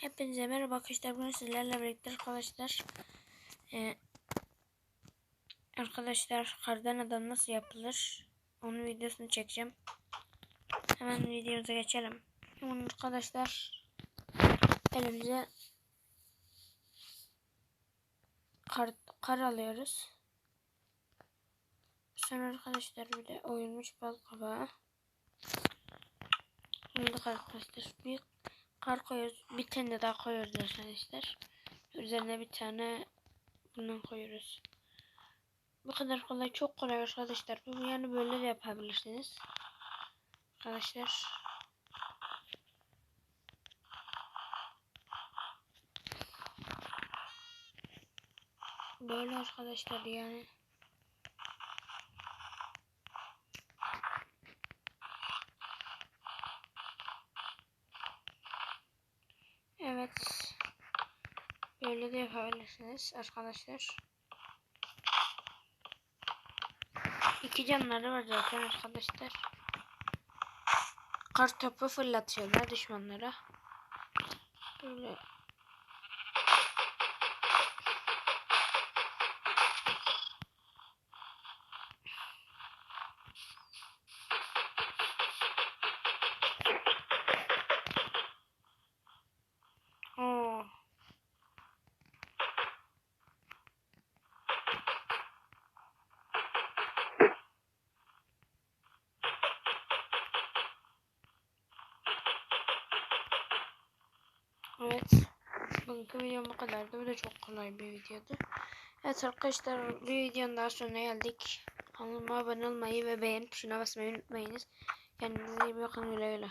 Hepinize merhaba arkadaşlar. Bugün sizlerle birlikte arkadaşlar. Ee, arkadaşlar kardan adam nasıl yapılır? Onun videosunu çekeceğim. Hemen videomuza geçelim. Hemen arkadaşlar elimize kar, kar alıyoruz. Sonra arkadaşlar bir de oyulmuş bal kabağı. Şimdi arkadaşlar bir kar koyuyoruz. Bir tane daha koyuyoruz arkadaşlar. Üzerine bir tane bundan koyuyoruz. Bu kadar kolay. Çok kolay arkadaşlar. Bu yani böyle de yapabilirsiniz. Arkadaşlar. Böyle arkadaşlar yani. Evet. Böyle de yapabilirsiniz arkadaşlar. İki canları var zaten arkadaşlar. Kar topu fırlatıyorlar düşmanlara. Böyle. Evet. Bugünkü videom bu kadardı. Bu da çok kolay bir videodu. Evet arkadaşlar bir videonun daha sonuna geldik. Kanalıma abone olmayı ve beğen tuşuna basmayı unutmayınız. Kendinize iyi bakın güle güle.